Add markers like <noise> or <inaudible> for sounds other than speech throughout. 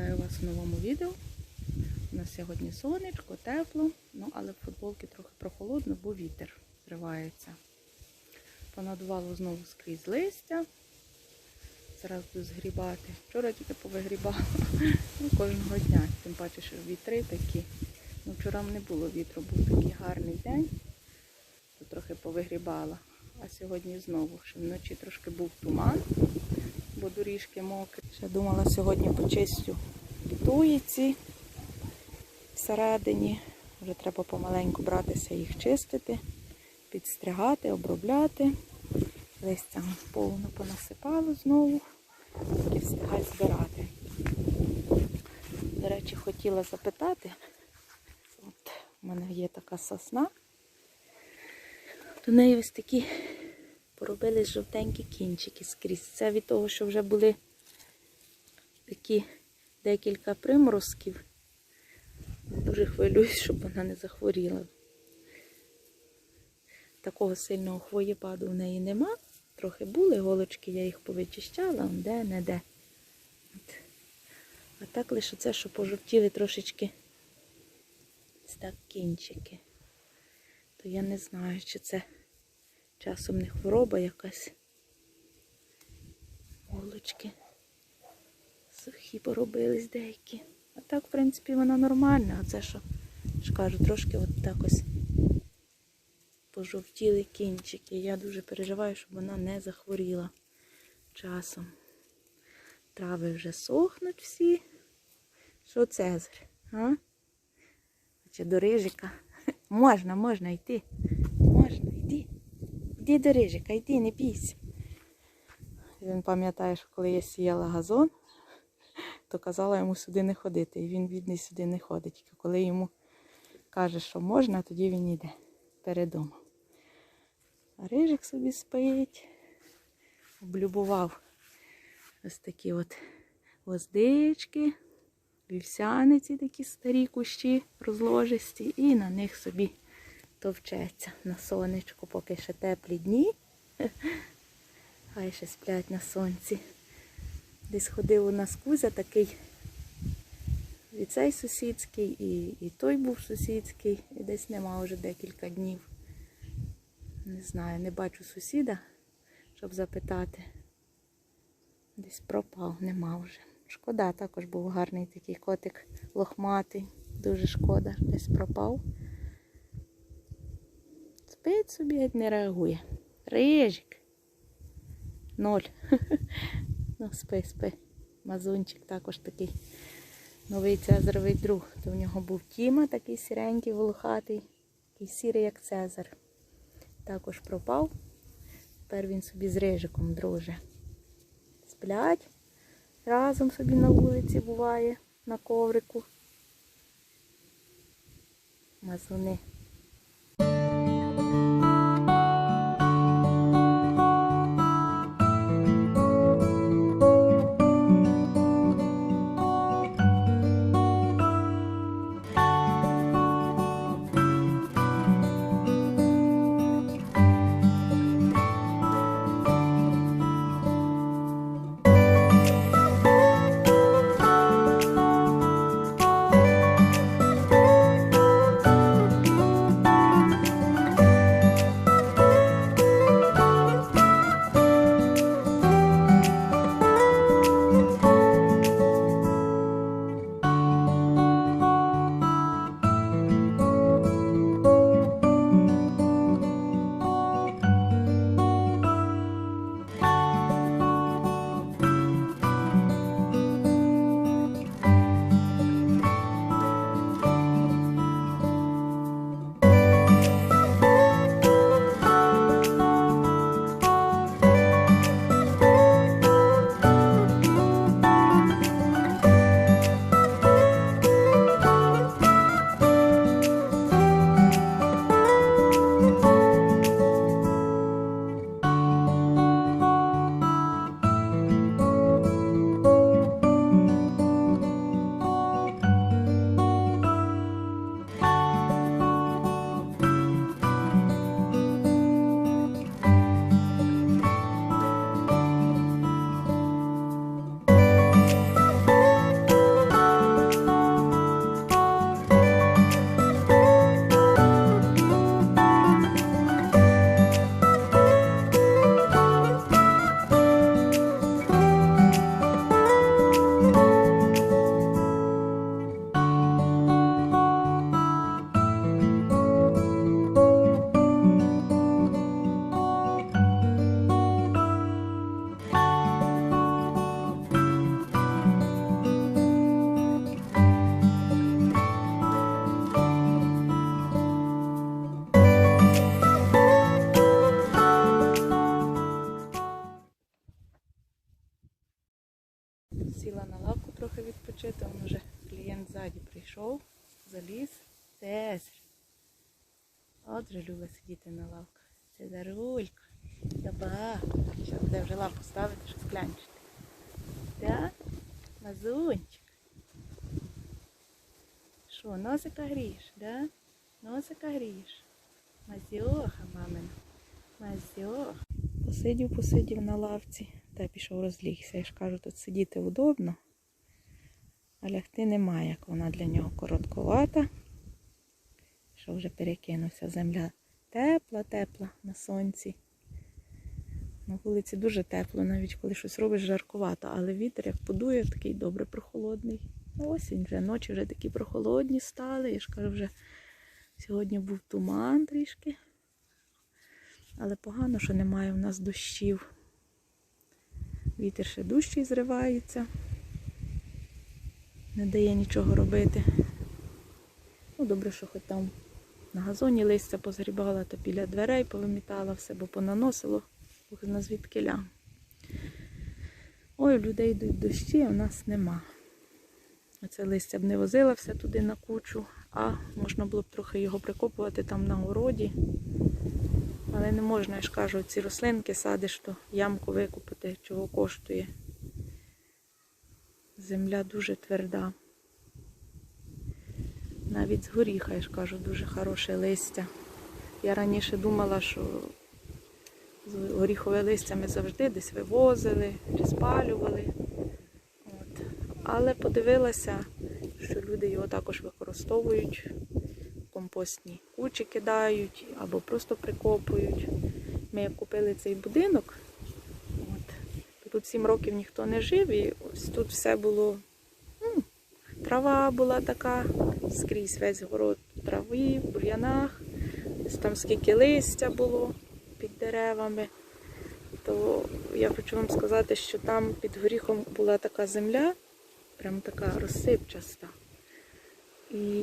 Вітаю вас в новому відео. У нас сьогодні сонечко, тепло, ну але в футболці трохи прохолодно, бо вітер зривається. Понадувало знову скрізь листя. Зараз буду згрібати. Вчора тільки повигрібала ну, кожного дня, тим паче, що вітри такі. Ну, вчора не було вітру, був такий гарний день, то трохи повигрібала. А сьогодні знову, що вночі трошки був туман, бо доріжки мокрі. Ще думала, сьогодні почистю туїці всередині. Вже треба помаленьку братися їх чистити, підстригати, обробляти. Листя повно понасипало знову, тільки встигай збирати. До речі, хотіла запитати, от у мене є така сосна, до неї ось такі поробили жовтенькі кінчики скрізь. Це від того, що вже були такі декілька приморозків. Дуже хвилююсь, щоб вона не захворіла. Такого сильного хвоєпаду в неї нема. Трохи були голочки, я їх повичищала, де, не де. От. А так лише це, що пожовтіли трошечки ось так кінчики. То я не знаю, чи це часом не хвороба якась. Голочки сухі поробились деякі. А так, в принципі, вона нормальна. А це що, ж кажу, трошки от так ось пожовтіли кінчики. Я дуже переживаю, щоб вона не захворіла часом. Трави вже сохнуть всі. Що Цезарь? А? Чи до рижика? <laughs> Можна, можна йти. Йди. До рижика, йди, не бійся. Він пам'ятає, що коли я сіяла газон, то казала йому сюди не ходити. І він бідний сюди не ходить. Коли йому каже, що можна, тоді він йде перед домом. А рижик собі спить, облюбував ось такі от гвоздички, вівсяниці такі старі кущі розложисті, і на них собі товчеться на сонечку, поки ще теплі дні. <laughs> Хай ще сплять на сонці. Десь ходив у нас Кузя такий і цей сусідський, і, і той був сусідський, і десь нема вже декілька днів. Не знаю, не бачу сусіда, щоб запитати. Десь пропав, нема вже. Шкода, також був гарний такий котик лохматий. Дуже шкода, десь пропав. Спить собі, геть не реагує. Рижик. Ноль. <laughs> Ну, спи, спи. Мазунчик також такий новий цезаровий друг. То в нього був Тіма, такий сіренький, волохатий, такий сірий, як Цезар. Також пропав. Тепер він собі з рижиком друже. Сплять. Разом собі на вулиці буває, на коврику. Мазуни. От же любить сидіти на лавках. Цезарулька. Таба. Зараз буде вже лапу ставити, щось клянчити. Да? Мазунчик. Що, носика грієш, да? Носика грієш. Мазьоха, мамина. Мазьоха. Посидів, посидів на лавці та пішов розлігся. Я ж кажу, тут сидіти удобно, а лягти немає, як вона для нього коротковата. Що вже перекинувся земля тепла, тепла на сонці. На вулиці дуже тепло, навіть коли щось робиш жаркувато, але вітер як подує, такий добре прохолодний. Осінь вже, ночі вже такі прохолодні стали. Я ж кажу, вже сьогодні був туман трішки. Але погано, що немає в нас дощів. Вітер ще дужчий зривається. Не дає нічого робити. Ну, добре, що хоч там на газоні листя позгрібала, то біля дверей повимітала все, бо понаносило, на звідкиля. Ой, у людей йдуть дощі, а в нас нема. Оце листя б не возила все туди на кучу, а можна було б трохи його прикопувати там на городі. Але не можна, я ж кажу, ці рослинки садиш, то ямку викупити, чого коштує. Земля дуже тверда. Навіть з горіха, я ж кажу, дуже хороше листя. Я раніше думала, що з горіхове листя ми завжди десь вивозили чи спалювали. От. Але подивилася, що люди його також використовують, компостні кучі кидають або просто прикопують. Ми купили цей будинок, от, то тут 7 років ніхто не жив, і ось тут все було. ну, Трава була така, скрізь весь город в траві, в бур'янах, там скільки листя було під деревами. То я хочу вам сказати, що там під горіхом була така земля, прям така розсипчаста. І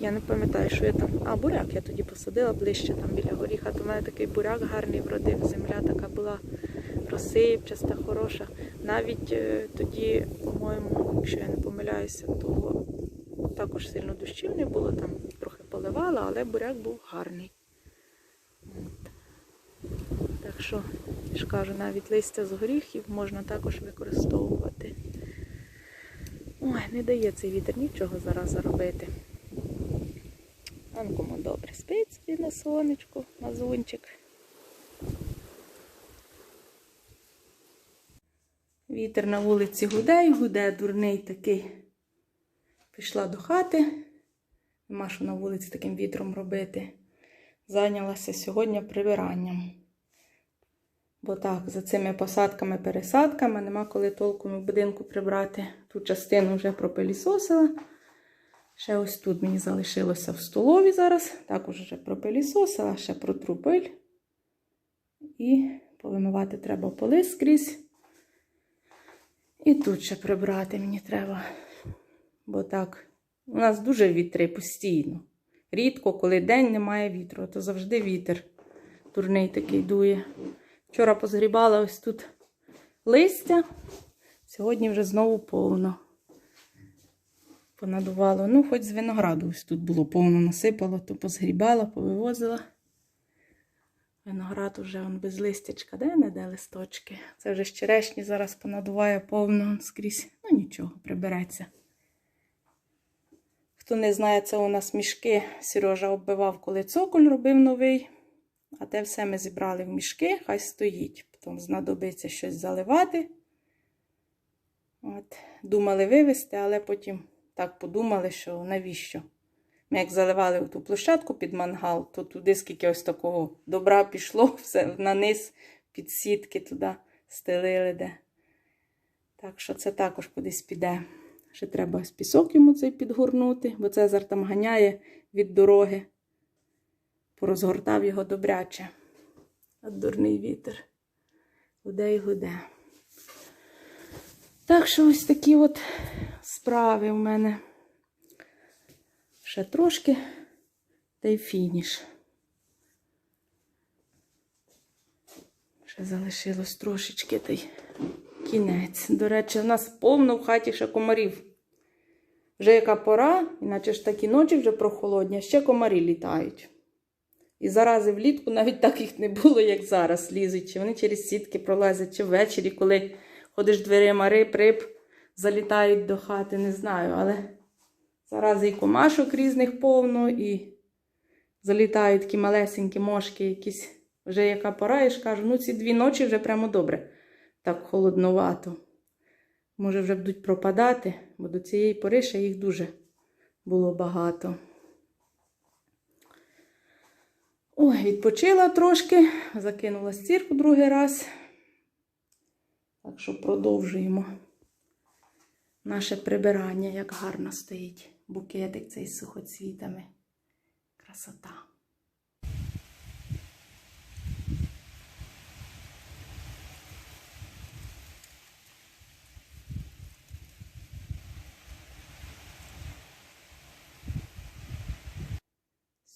я не пам'ятаю, що я там. А, буряк я тоді посадила ближче там біля горіха, то в мене такий буряк гарний вродив. Земля така була розсипчаста, хороша. Навіть е, тоді, по-моєму, якщо я не помиляюся, то також сильно дощів не було, там трохи поливала, але буряк був гарний. От. Так що, я ж кажу, навіть листя з горіхів можна також використовувати. Ой, не дає цей вітер нічого зараз заробити. Он кому добре спить собі на сонечку, мазунчик. Вітер на вулиці гуде і гуде, дурний такий. Пішла до хати. Нема що на вулиці таким вітром робити. Зайнялася сьогодні прибиранням. Бо так, за цими посадками-пересадками нема коли толком в будинку прибрати. Ту частину вже пропилісосила. Ще ось тут мені залишилося в столові зараз. Також вже пропилісосила, ще протру пиль. І повимивати треба поли скрізь. І тут ще прибрати мені треба. Бо так, у нас дуже вітри постійно. Рідко, коли день немає вітру, то завжди вітер дурний такий дує. Вчора позгрібала ось тут листя, сьогодні вже знову повно. Понадувало. Ну, хоч з винограду ось тут було повно насипало, то позгрібала, повивозила. Виноград уже он без листячка, де не де листочки. Це вже з черешні зараз понадуває повно скрізь. Ну нічого, прибереться. Хто не знає, це у нас мішки Сережа оббивав, коли цоколь робив новий. А те все ми зібрали в мішки, хай стоїть. Потім знадобиться щось заливати. От. Думали вивезти, але потім так подумали, що навіщо. Ми як заливали ту площадку під мангал, то туди скільки ось такого добра пішло, <laughs> все на низ під сітки туди стелили де. Так що це також кудись піде. Ще треба ось пісок йому цей підгорнути, бо Цезар там ганяє від дороги. Порозгортав його добряче. От дурний вітер. Гуде і гуде. Так що ось такі от справи в мене. Ще трошки, та й фініш. Ще залишилось трошечки та й кінець. До речі, у нас повно в хаті ще комарів. Вже яка пора, іначе ж такі ночі вже прохолодні, а ще комарі літають. І зарази влітку навіть так їх не було, як зараз лізуть. Чи вони через сітки пролазять, чи ввечері, коли ходиш дверима риб, риб залітають до хати, не знаю. Але зарази і комашок різних повно, і залітають такі малесенькі мошки, якісь вже яка пора, і ж кажу, ну ці дві ночі вже прямо добре. Так холодновато. Може, вже будуть пропадати, бо до цієї пори ще їх дуже було багато. Ой, відпочила трошки, закинула стірку другий раз. Так що продовжуємо наше прибирання, як гарно стоїть букетик цей з сухоцвітами. Красота.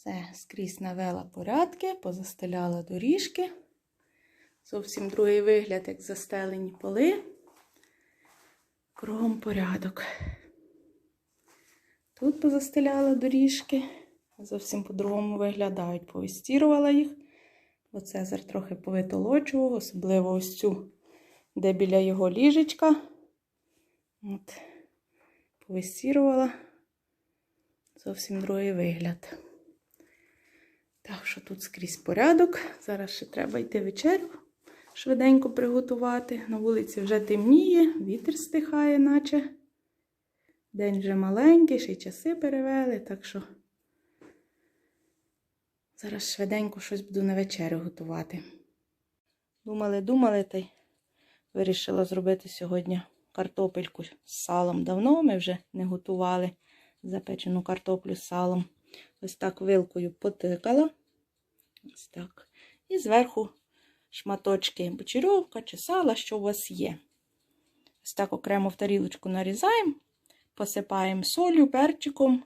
Все, скрізь навела порядки, позастеляла доріжки. Зовсім другий вигляд, як застелені поли. Кругом порядок. Тут позастеляла доріжки. Зовсім по-другому виглядають. Повистірувала їх. Бо Цезар трохи повитолочував, особливо ось цю, де біля його ліжечка. От. Повистірувала. Зовсім другий вигляд. Так що тут скрізь порядок. Зараз ще треба йти вечерю швиденько приготувати. На вулиці вже темніє, вітер стихає, наче. День вже маленький, ще й часи перевели, так що зараз швиденько щось буду на вечерю готувати. Думали, думали, та й вирішила зробити сьогодні картопельку з салом. Давно ми вже не готували запечену картоплю з салом. Ось так вилкою потикала. Ось так. І зверху шматочки бочерьовка чи сала, що у вас є. Ось так окремо в тарілочку нарізаємо, посипаємо солью, перчиком,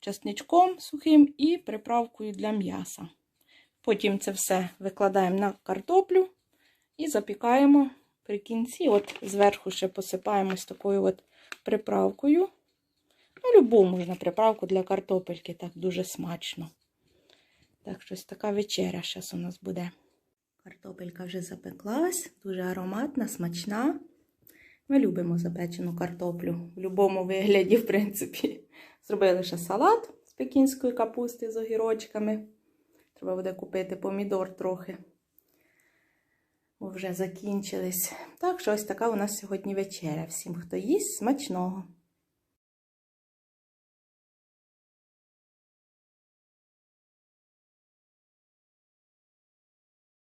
часничком сухим і приправкою для м'яса. Потім це все викладаємо на картоплю і запікаємо при кінці. От зверху ще посипаємо ось такою от приправкою. Ну, любу можна приправку для картопельки, так дуже смачно. Так, щось така вечеря зараз у нас буде. Картопелька вже запеклась, дуже ароматна, смачна. Ми любимо запечену картоплю в будь-якому вигляді, в принципі. Зробили ще салат з пекінської капусти з огірочками. Треба буде купити помідор трохи. Бо вже закінчились. Так що ось така у нас сьогодні вечеря. Всім, хто їсть, смачного!